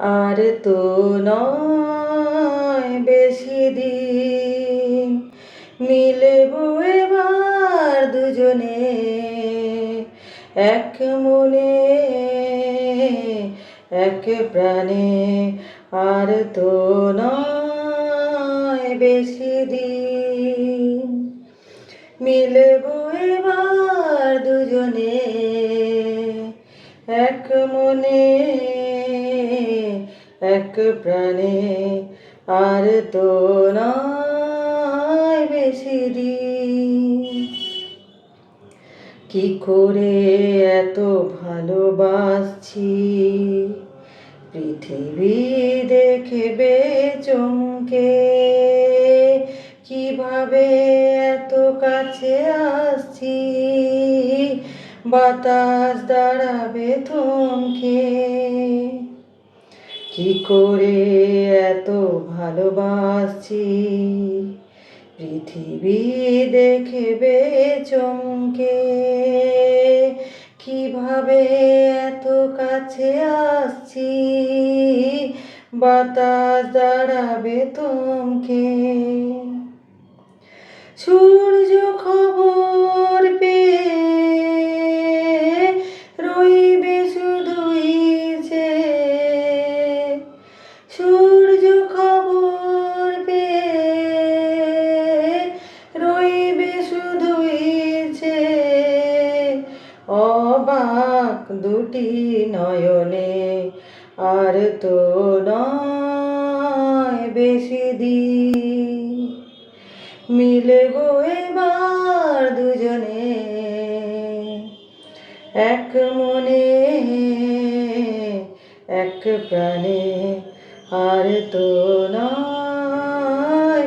আর তো নয় বেশি দিন। মিলব এবার দুজনে এক মনে, এক প্রাণে। আর তো নয় বেশি দিন। মিলব এবার দুজনে এক মনে, এক প্রাণে আর তো নয় বেশি দিন। কি করে এত ভালোবাসছি? পৃথিবী দেখবে চমকে, কীভাবে এত কাছে আসছি? বাতাস দাঁড়াবে থমকে। কি করে এত ভালোবাসছি? পৃথিবী দেখবে চমকে। কীভাবে এত কাছে আসছি? বাতাস দাঁড়াবে থমকে। অবাক দুটি নয়নে, আর তো নয় বেশি দিন। মিলব এবার দুজনে, এক মনে, এক প্রাণে, আর তো নয়